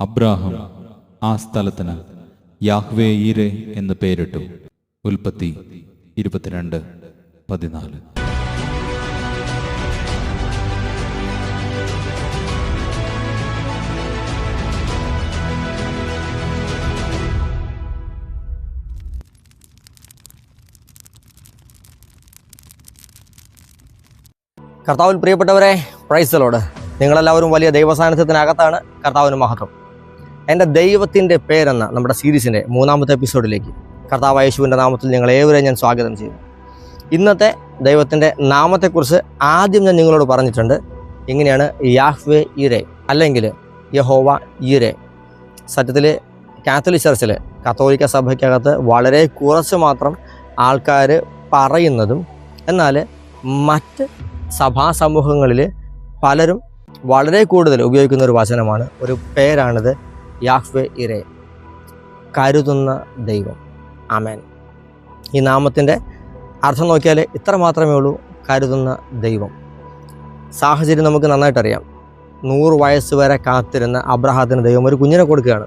Abraham ആ സ്ഥലത്തിന് Yahweh ഈരെ എന്ന് പേരിട്ടു. ഉൽപ്പത്തി ഇരുപത്തിരണ്ട് പതിനാല്. കർത്താവിൽ പ്രിയപ്പെട്ടവരെ പ്രൈസലോട് നിങ്ങളെല്ലാവരും വലിയ ദൈവസാന്നിധ്യത്തിനകത്താണ് കർത്താവിന് മഹത്വം. എന്റെ ദൈവത്തിന്റെ പേരെന്ന നമ്മുടെ സീരീസിന്റെ മൂന്നാമത്തെ എപ്പിസോഡിലേക്ക്. കർത്താവ് യേശുവിന്റെ നാമത്തിൽ നിങ്ങൾ ഏവരെയും ഞാൻ സ്വാഗതം ചെയ്യുന്നു. ഇന്നത്തെ ദൈവത്തിന്റെ നാമത്തെക്കുറിച്ച് ആദ്യം ഞാൻ നിങ്ങളോട് പറഞ്ഞിട്ടുണ്ട്. ഇങ്ങനെയാണ് യാഹ്വേ ഈരെ അല്ലെങ്കിൽ യഹോവ ഈരെ. സത്യത്തിൽ കാത്തലിക് ചർച്ചിൽ കത്തോലിക്ക സഭയ്ക്കകത്ത് വളരെ കുറച്ച് മാത്രം ആൾക്കാർ പറയുന്നതും എന്നാൽ മറ്റ് സഭാ സമൂഹങ്ങളിൽ പലരും വളരെ കൂടുതൽ ഉപയോഗിക്കുന്ന ഒരു വചനമാണ്. ഒരു പേരാണിത് യാഹ്വെ ഇരെ കരുതുന്ന ദൈവം. അമേൻ ഈ നാമത്തിന്റെ അർത്ഥം നോക്കിയാൽ ഇത്ര മാത്രമേ ഉള്ളൂ കരുതുന്ന ദൈവം. സാഹചര്യം നമുക്ക് നന്നായിട്ടറിയാം. നൂറ് വയസ്സ് വരെ കാത്തിരുന്ന അബ്രഹാത്തിന് ദൈവം ഒരു കുഞ്ഞിനെ കൊടുക്കുകയാണ്.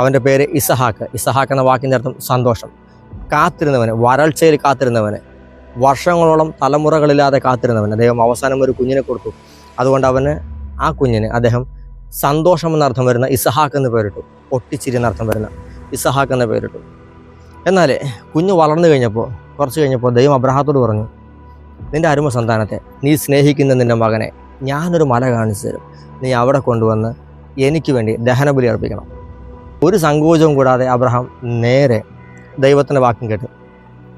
അവന്റെ പേര് ഇസഹാക്ക്. ഇസഹാക്ക് എന്ന വാക്കിന്റെ അർത്ഥം സന്തോഷം. കാത്തിരുന്നവന് വരൾച്ചയിൽ കാത്തിരുന്നവന് വർഷങ്ങളോളം തലമുറകളില്ലാതെ കാത്തിരുന്നവന് ദൈവം അവസാനം ഒരു കുഞ്ഞിനെ കൊടുത്തു. അതുകൊണ്ട് അവന് ആ കുഞ്ഞിന് അദ്ദേഹം സന്തോഷം എന്നർത്ഥം വരുന്ന ഇസഹാക്ക് എന്ന് പേരിട്ടു. പൊട്ടിച്ചിരി എന്നർത്ഥം വരുന്ന ഇസഹാക്ക് എന്ന് പേരിട്ടു. എന്നാൽ കുഞ്ഞ് വളർന്നു കഴിഞ്ഞപ്പോൾ കുറച്ച് കഴിഞ്ഞപ്പോൾ ദൈവം അബ്രഹാത്തോട് പറഞ്ഞു നിന്റെ അരുമ സന്താനത്തെ നീ സ്നേഹിക്കുന്ന നിന്റെ മകനെ ഞാനൊരു മല കാണിച്ചു തരും. നീ അവിടെ കൊണ്ടുവന്ന് എനിക്ക് വേണ്ടി ദഹനബലി അർപ്പിക്കണം. ഒരു സങ്കോചവും കൂടാതെ അബ്രഹാം നേരെ ദൈവത്തിന്റെ വാക്കും കേട്ടു.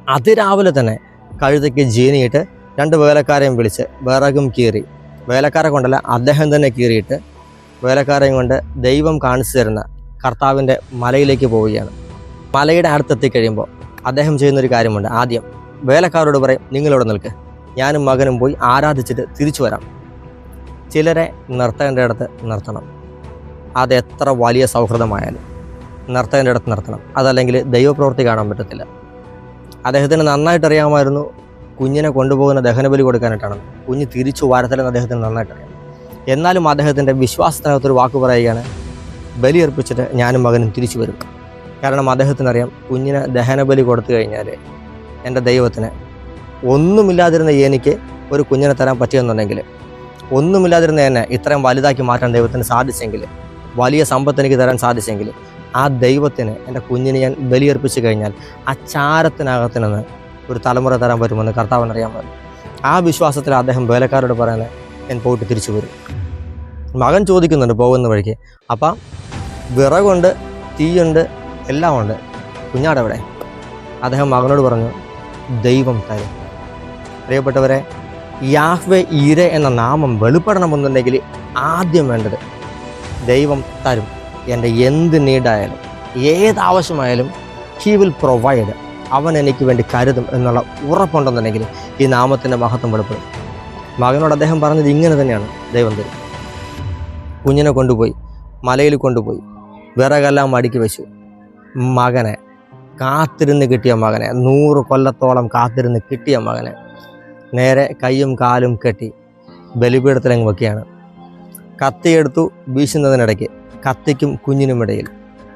അതിരാവിലെ തന്നെ കഴുതയ്ക്ക് ജീനിയിട്ട് രണ്ട് വേലക്കാരെയും വിളിച്ച് വിറകും കീറി വേലക്കാരെ കൊണ്ടല്ല അദ്ദേഹം തന്നെ കീറിയിട്ട് വേലക്കാരെയും കൊണ്ട് ദൈവം കാണിച്ചു തരുന്ന കർത്താവിന്റെ മലയിലേക്ക് പോവുകയാണ്. മലയുടെ അടുത്തെത്തി കഴിയുമ്പോൾ അദ്ദേഹം ചെയ്യുന്നൊരു കാര്യമുണ്ട്. ആദ്യം വേലക്കാരോട് പറയും നിങ്ങളിവിടെ നിൽക്ക്. ഞാനും മകനും പോയി ആരാധിച്ചിട്ട് തിരിച്ചു വരാം. ചിലരെ നിർത്തേണ്ട അടുത്ത് നിർത്തണം. അത് എത്ര വലിയ സൗഹൃദമായാലും നിർത്തേണ്ട അടുത്ത് നിർത്തണം. അതല്ലെങ്കിൽ ദൈവപ്രവൃത്തി കാണാൻ പറ്റത്തില്ല. അദ്ദേഹത്തിന് നന്നായിട്ട് അറിയാമായിരുന്നു കുഞ്ഞിനെ കൊണ്ടുപോകുന്ന ദഹനബലി കൊടുക്കാനായിട്ടാണ് കുഞ്ഞ് തിരിച്ചു വരത്തില്ലെന്ന് അദ്ദേഹത്തിന് നന്നായിട്ട് അറിയാം എന്നാലും അദ്ദേഹത്തിന്റെ വിശ്വാസത്തിനകത്തൊരു വാക്ക് പറയുകയാണ് ബലിയർപ്പിച്ചിട്ട് ഞാനും മകനും തിരിച്ചു വരും. കാരണം അദ്ദേഹത്തിനറിയാം കുഞ്ഞിന് ദഹനബലി കൊടുത്തു കഴിഞ്ഞാൽ എന്റെ ദൈവത്തിന് ഒന്നുമില്ലാതിരുന്ന എനിക്ക് ഒരു കുഞ്ഞിനെ തരാൻ പറ്റിയെന്നുണ്ടെങ്കിൽ ഒന്നുമില്ലാതിരുന്ന എന്നെ ഇത്രയും വലുതാക്കി മാറ്റാൻ ദൈവത്തിന് സാധിച്ചെങ്കിൽ വലിയ സമ്പത്ത് എനിക്ക് തരാൻ സാധിച്ചെങ്കിൽ ആ ദൈവത്തിന് എന്റെ കുഞ്ഞിനെ ഞാൻ ബലിയർപ്പിച്ചു കഴിഞ്ഞാൽ ആ ചാരത്തിനകത്തിനൊന്ന് ഒരു തലമുറ തരാൻ പറ്റുമെന്ന് കർത്താവിനറിയാൻ പറ്റും ആ വിശ്വാസത്തിൽ അദ്ദേഹം വേലക്കാരോട് പറയുന്നത് ഞാൻ പോയിട്ട് തിരിച്ചു വരും. മകൻ ചോദിക്കുന്നുണ്ട് പോകുന്ന വഴിക്ക്. അപ്പം വിറകുണ്ട് തീയുണ്ട് എല്ലാം ഉണ്ട് കുഞ്ഞാടെവിടെ? അദ്ദേഹം മകനോട് പറഞ്ഞു ദൈവം തരും. പ്രിയപ്പെട്ടവരെ യാഹ്വെ ഈര എന്ന നാമം വെളിപ്പെടണമെന്നുണ്ടെങ്കിൽ ആദ്യം വേണ്ടത് ദൈവം തരും. എന്റെ എന്ത് നീഡായാലും ഏതാവശ്യമായാലും ഹി വിൽ പ്രൊവൈഡ് അവൻ എനിക്ക് വേണ്ടി കരുതും എന്നുള്ള ഉറപ്പുണ്ടെന്നുണ്ടെങ്കിൽ ഈ നാമത്തിന്റെ മഹത്വം വെളിപ്പെടും. മകനോട് അദ്ദേഹം പറഞ്ഞത് ഇങ്ങനെ തന്നെയാണ്. ദൈവം തരും. കുഞ്ഞിനെ കൊണ്ടുപോയി മലയിൽ കൊണ്ടുപോയി വിറകെല്ലാം അടുക്കി വെച്ചു. മകനെ കാത്തിരുന്ന് കിട്ടിയ മകനെ നൂറ് കൊല്ലത്തോളം കാത്തിരുന്ന് കിട്ടിയ മകനെ നേരെ കൈയും കാലും കെട്ടി ബലിപീഠത്തിലങ്ങ് വെക്കുകയാണ്. കത്തിയെടുത്തു വീശുന്നതിനിടയ്ക്ക് കത്തിക്കും കുഞ്ഞിനുമിടയിൽ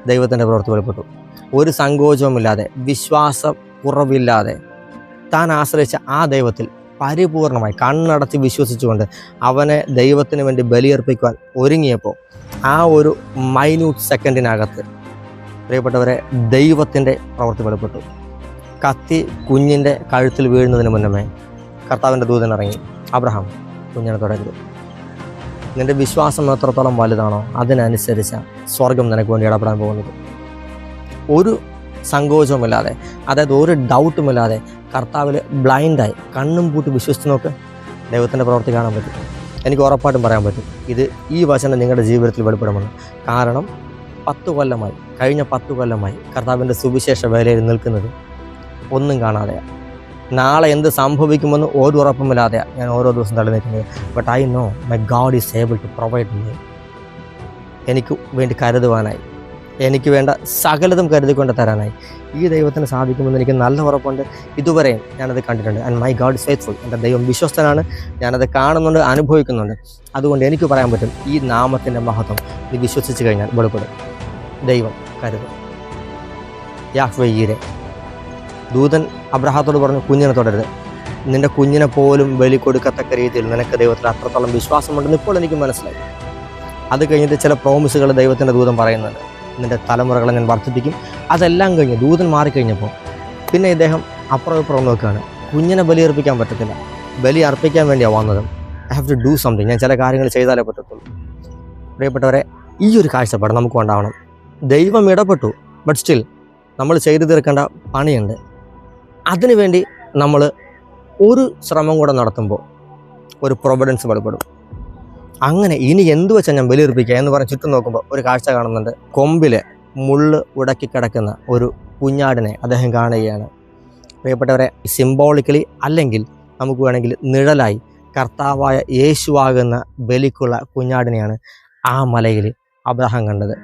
ദൈവത്തിന്റെ പ്രവർത്തി വെളിപ്പെട്ടു. ഒരു സങ്കോചവുമില്ലാതെ വിശ്വാസ കുറവില്ലാതെ താൻ ആശ്രയിച്ച ആ ദൈവത്തിൽ പരിപൂർണമായി കണ്ണടച്ച് വിശ്വസിച്ചുകൊണ്ട് അവനെ ദൈവത്തിന് വേണ്ടി ബലിയർപ്പിക്കുവാൻ ഒരുങ്ങിയപ്പോൾ ആ ഒരു മൈന്യൂട്ട് സെക്കൻഡിനകത്ത് പ്രിയപ്പെട്ടവരെ ദൈവത്തിന്റെ പ്രവൃത്തി വെളിപ്പെട്ടു. കത്തി കുഞ്ഞിന്റെ കഴുത്തിൽ വീഴുന്നതിന് മുന്നമേ കർത്താവിന്റെ ദൂതൻ ഇറങ്ങി. അബ്രഹാം കുഞ്ഞിനെ തുടരുത്. നിന്റെ വിശ്വാസം എത്രത്തോളം വലുതാണോ അതിനനുസരിച്ച് സ്വർഗം നിനക്ക് വേണ്ടി ഇടപെടാൻ പോകുന്നത്. ഒരു സങ്കോചവുമില്ലാതെ അതായത് ഒരു ഡൗട്ടുമില്ലാതെ കർത്താവിൽ ബ്ലൈൻഡായി കണ്ണും പൂട്ടി വിശ്വസിച്ച് നോക്ക്. ദൈവത്തിന്റെ പ്രവൃത്തി കാണാൻ പറ്റും. എനിക്ക് ഉറപ്പായിട്ടും പറയാൻ പറ്റും. ഇത് ഈ വചനം നിങ്ങളുടെ ജീവിതത്തിൽ വെളിപ്പെടുമെന്ന് കാരണം പത്ത് കൊല്ലമായി കഴിഞ്ഞ പത്ത് കൊല്ലമായി കർത്താവിന്റെ സുവിശേഷ വേലയിൽ നിൽക്കുന്നത് ഒന്നും കാണാതെയാണ് നാളെ എന്ത് സംഭവിക്കുമെന്ന് ഒരു ഉറപ്പുമില്ലാതെയാണ് ഞാൻ ഓരോ ദിവസം തള്ളി നിൽക്കുന്നത് but I know my God is able to provide me എനിക്ക് വേണ്ടി കരുതുവാനായി. എനിക്ക് വേണ്ട സകലതും കരുതിക്കൊണ്ട് തരാനായി. ഈ ദൈവത്തിന് സാധിക്കുമെന്ന് എനിക്ക് നല്ല ഉറപ്പുണ്ട്. ഇതുവരെയും ഞാനത് കണ്ടിട്ടുണ്ട്. ആൻഡ് മൈ ഗാഡ് ഫെയ്ത്ത്ഫുൾ എന്റെ ദൈവം വിശ്വസ്തനാണ്. ഞാനത് കാണുന്നുണ്ട് അനുഭവിക്കുന്നുണ്ട്. അതുകൊണ്ട് എനിക്ക് പറയാൻ പറ്റും ഈ നാമത്തിന്റെ മഹത്വം ഇത് വിശ്വസിച്ച് കഴിഞ്ഞാൽ വെളിപ്പെടും. ദൈവം കരുതും. യാഹ്വയ്യീരെ ദൂതൻ അബ്രഹാത്തോട് പറഞ്ഞു കുഞ്ഞിനെ തുടരുത്. നിന്റെ കുഞ്ഞിനെ പോലും ബലി കൊടുക്കത്തക്ക രീതിയിൽ നിനക്ക് ദൈവത്തിൽ അത്രത്തോളം വിശ്വാസമുണ്ടെന്ന് ഇപ്പോൾ എനിക്ക് മനസ്സിലായി. അത് കഴിഞ്ഞിട്ട് ചില പ്രോമിസുകൾ ദൈവത്തിന്റെ ദൂതം പറയുന്നുണ്ട്. നിന്റെ തലമുറകളെ ഞാൻ വർദ്ധിപ്പിക്കും. അതെല്ലാം കഴിഞ്ഞ് ദൂതൻ മാറിക്കഴിഞ്ഞപ്പോൾ പിന്നെ ഇദ്ദേഹം അപ്പുറം ഇപ്പുറം നോക്കുകയാണ്. കുഞ്ഞിനെ ബലി അർപ്പിക്കാൻ പറ്റത്തില്ല. ബലി അർപ്പിക്കാൻ വേണ്ടിയാണ് വന്നത്. I have to do something ഞാൻ ചില കാര്യങ്ങൾ ചെയ്താലേ പറ്റത്തുള്ളൂ. പ്രിയപ്പെട്ടവരെ ഈ ഒരു കാഴ്ചപ്പാട് നമുക്ക് ഉണ്ടാവണം. ദൈവം ഇടപെട്ടു ബട്ട് സ്റ്റിൽ നമ്മൾ ചെയ്തു തീർക്കേണ്ട പണിയുണ്ട്. അതിനുവേണ്ടി നമ്മൾ ഒരു ശ്രമം കൂടെ നടത്തുമ്പോൾ ഒരു പ്രൊവിഡൻസ് വെളിപ്പെടും. അങ്ങനെ ഇനി എന്ത് വെച്ചാൽ ഞാൻ ബലിയർപ്പിക്കുക എന്ന് പറഞ്ഞ് ചുറ്റും നോക്കുമ്പോൾ ഒരു കാഴ്ച കാണുന്നുണ്ട്. കൊമ്പിൽ മുള്ള് ഉടക്കി കിടക്കുന്ന ഒരു കുഞ്ഞാടിനെ അദ്ദേഹം കാണുകയാണ്. പ്രിയപ്പെട്ടവരെ സിംബോളിക്കലി അല്ലെങ്കിൽ നമുക്ക് വേണമെങ്കിൽ നിഴലായി കർത്താവായ യേശുവാകുന്ന ബലിക്കുള്ള കുഞ്ഞാടിനെയാണ് ആ മലയിൽ അബ്രഹാം കണ്ടത്.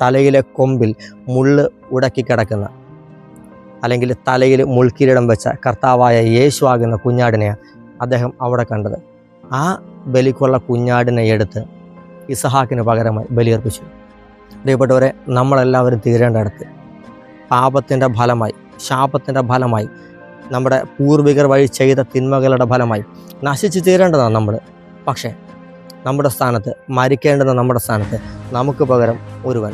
തലയിലെ കൊമ്പിൽ മുള്ള് ഉടക്കി കിടക്കുന്ന അല്ലെങ്കിൽ തലയിൽ മുൾക്കിരീടം വെച്ച കർത്താവായ യേശുവാകുന്ന കുഞ്ഞാടിനെയാണ് അദ്ദേഹം അവിടെ കണ്ടത്. ആ ബലിക്കുള്ള കുഞ്ഞാടിനെ എടുത്ത് ഇസഹാക്കിന് പകരമായി ബലിയർപ്പിച്ചു. പ്രിയപ്പെട്ടവരെ നമ്മളെല്ലാവരും തീരേണ്ടടുത്ത് പാപത്തിന്റെ ഫലമായി ശാപത്തിന്റെ ഫലമായി നമ്മുടെ പൂർവികർ വഴി ചെയ്ത തിന്മകളുടെ ഫലമായി നശിച്ചു തീരേണ്ടതാണ് നമ്മൾ. പക്ഷേ നമ്മുടെ സ്ഥാനത്ത് മരിക്കേണ്ടുന്ന നമ്മുടെ സ്ഥാനത്ത് നമുക്ക് പകരം ഒരുവൻ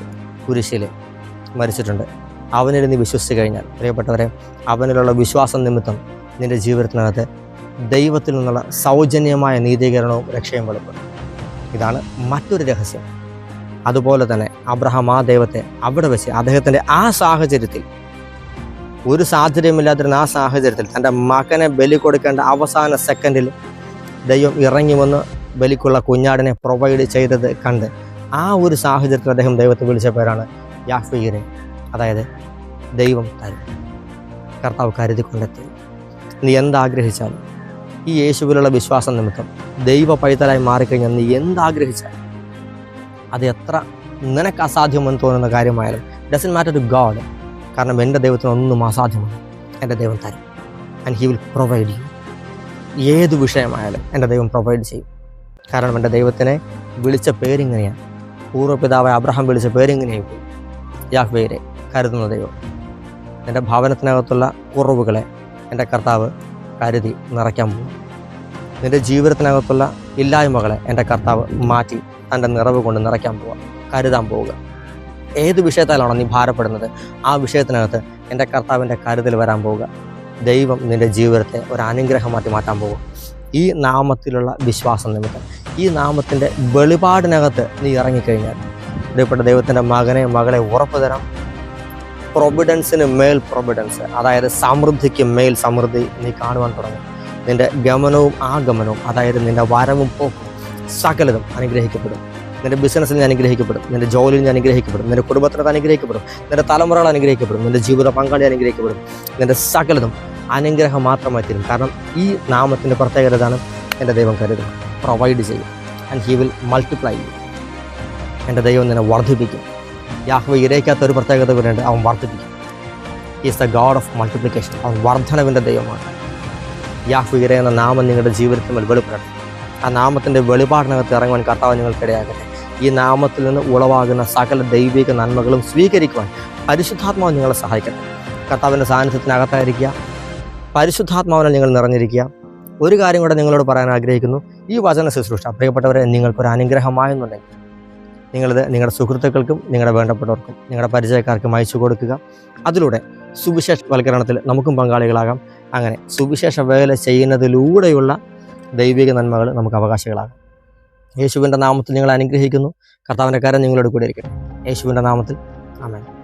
കുരിശിൽ മരിച്ചിട്ടുണ്ട്. അവനിൽ നീ വിശ്വസിച്ച് കഴിഞ്ഞാൽ പ്രിയപ്പെട്ടവരെ അവനിലുള്ള വിശ്വാസം നിമിത്തം നിന്റെ ജീവിതത്തിനകത്ത് ദൈവത്തിൽ നിന്നുള്ള സൗജന്യമായ നീതീകരണവും രക്ഷയും വെളിപ്പെടും ഇതാണ് മറ്റൊരു രഹസ്യം. അതുപോലെ തന്നെ അബ്രഹാം ആ ദൈവത്തെ അവിടെ വെച്ച് അദ്ദേഹത്തിന്റെ ആ സാഹചര്യത്തിൽ ഒരു സാധ്യതയുമില്ലാതിരുന്ന ആ സാഹചര്യത്തിൽ തന്റെ മകനെ ബലി കൊടുക്കേണ്ട അവസാന സെക്കൻഡിൽ ദൈവം ഇറങ്ങി വന്ന് ബലിക്കുള്ള കുഞ്ഞാടിനെ പ്രൊവൈഡ് ചെയ്തത് കണ്ട് ആ ഒരു സാഹചര്യത്തിൽ അദ്ദേഹം ദൈവത്തെ വിളിച്ച പേരാണ് യാഫീരെ. അതായത് ദൈവം തരും. കർത്താവ് കരുതി കൊണ്ടെത്തി നീ എന്താഗ്രഹിച്ചാലും ഈ യേശുവിലുള്ള വിശ്വാസം നിമിത്തം ദൈവ പൈതലായി മാറിക്കഴിഞ്ഞാൽ നീ എന്താഗ്രഹിച്ചാൽ അത് എത്ര നിനക്ക് അസാധ്യമെന്ന് തോന്നുന്ന കാര്യമായാലും ഡസൻ മാറ്റർ ടു ഗാഡ് കാരണം എന്റെ ദൈവത്തിന് ഒന്നും അസാധ്യമാണ് എന്റെ ദൈവം തരും. And he will provide you ഏത് വിഷയമായാലും എന്റെ ദൈവം പ്രൊവൈഡ് ചെയ്യും. കാരണം എന്റെ ദൈവത്തിനെ വിളിച്ച പേരിങ്ങനെയാണ് പൂർവപിതാവായ അബ്രഹാം വിളിച്ച പേരിങ്ങനെയും യാഹ്വേരെ കരുതുന്ന ദൈവം എന്റെ ഭവനത്തിനകത്തുള്ള കുറവുകളെ എന്റെ കർത്താവ് കരുതി നിറയ്ക്കാൻ പോകും. നിന്റെ ജീവിതത്തിനകത്തുള്ള ഇല്ലായ്മകളെ എന്റെ കർത്താവ് മാറ്റി തന്റെ നിറവ് കൊണ്ട് നിറയ്ക്കാൻ പോവുക കരുതാൻ പോവുക. ഏത് വിഷയത്താലാണോ നീ ഭാരപ്പെടുന്നത്? ആ വിഷയത്തിനകത്ത് എന്റെ കർത്താവിന്റെ കരുതൽ വരാൻ പോവുക. ദൈവം നിന്റെ ജീവിതത്തെ ഒരു അനുഗ്രഹമാക്കി മാറ്റാൻ പോകും ഈ നാമത്തിലുള്ള വിശ്വാസം നിമിത്തം ഈ നാമത്തിന്റെ വെളിപാടിനകത്ത് നീ ഇറങ്ങിക്കഴിഞ്ഞാൽ പ്രിയപ്പെട്ട ദൈവത്തിന്റെ മകനെ മകളെ ഉറപ്പ് തരാം. പ്രൊവിഡൻസിന് മേൽ പ്രൊവിഡൻസ് അതായത് സമൃദ്ധിക്ക് മേൽ സമൃദ്ധി നീ കാണുവാൻ തുടങ്ങും. നിന്റെ ഗമനവും ആഗമനവും അതായത് നിന്റെ വരവും പോക്കും സകലതും അനുഗ്രഹിക്കപ്പെടും. നിന്റെ ബിസിനസ്സിൽ നീ അനുഗ്രഹിക്കപ്പെടും നിന്റെ ജോലിയിൽ നീ അനുഗ്രഹിക്കപ്പെടും നിന്റെ കുടുംബത്തിനകത്ത് അനുഗ്രഹിക്കപ്പെടും നിന്റെ തലമുറകൾ അനുഗ്രഹിക്കപ്പെടും നിന്റെ ജീവിത പങ്കാളി അനുഗ്രഹിക്കപ്പെടും. നിന്റെ സകലതും അനുഗ്രഹം മാത്രമായി തീരും. കാരണം ഈ നാമത്തിന്റെ പ്രത്യേകതയാണ് എന്റെ ദൈവം കരുതും പ്രൊവൈഡ് ചെയ്യും. ആൻഡ് ഹി വിൽ മൾട്ടിപ്ലൈ ചെയ്യും എന്റെ ദൈവം നിന്നെ വർദ്ധിപ്പിക്കും. യാഹ്വ ഇരയ്ക്കാത്ത ഒരു പ്രത്യേകത കൂടെയുണ്ട്. അവൻ വർദ്ധിപ്പിക്കും. Is the God of multiplication അവൻ വർധനവിന്റെ ദൈവമാണ്. യാഹ്വ ഇര എന്ന നാമം നിങ്ങളുടെ ജീവിതത്തിൽ മേൽ വെളിപ്പെടണം ആ നാമത്തിന്റെ വെളിപാടിനകത്ത് ഇറങ്ങുവാൻ കർത്താവ് നിങ്ങൾക്കിടയാകട്ടെ. ഈ നാമത്തിൽ നിന്ന് ഉളവാകുന്ന സകല ദൈവിക നന്മകളും സ്വീകരിക്കുവാൻ പരിശുദ്ധാത്മാവ് നിങ്ങളെ സഹായിക്കട്ടെ. കർത്താവിന്റെ സാന്നിധ്യത്തിനകത്തായിരിക്കുക. പരിശുദ്ധാത്മാവിനെ നിങ്ങൾ നിറഞ്ഞിരിക്കുക. ഒരു കാര്യം കൂടെ നിങ്ങളോട് പറയാൻ ആഗ്രഹിക്കുന്നു. ഈ വചന ശുശ്രൂഷ. പ്രിയപ്പെട്ടവരെ നിങ്ങൾക്കൊരു അനുഗ്രഹമായെന്നുണ്ടെങ്കിൽ നിങ്ങളിത് നിങ്ങളുടെ സുഹൃത്തുക്കൾക്കും നിങ്ങളുടെ വേണ്ടപ്പെട്ടവർക്കും നിങ്ങളുടെ പരിചയക്കാർക്കും അയച്ചു കൊടുക്കുക. അതിലൂടെ സുവിശേഷവൽക്കരണത്തിൽ നമുക്കും പങ്കാളികളാകാം. അങ്ങനെ സുവിശേഷ വേല ചെയ്യുന്നതിലൂടെയുള്ള ദൈവിക നന്മകൾ നമുക്ക് അവകാശികളാകാം. യേശുവിന്റെ നാമത്തിൽ നിങ്ങൾ അനുഗ്രഹിക്കുന്നു. കർത്താവിന്റെ കാര്യം നിങ്ങളോട് കൂടെ ഇരിക്കട്ടെ. യേശുവിന്റെ നാമത്തിൽ. ആമേൻ.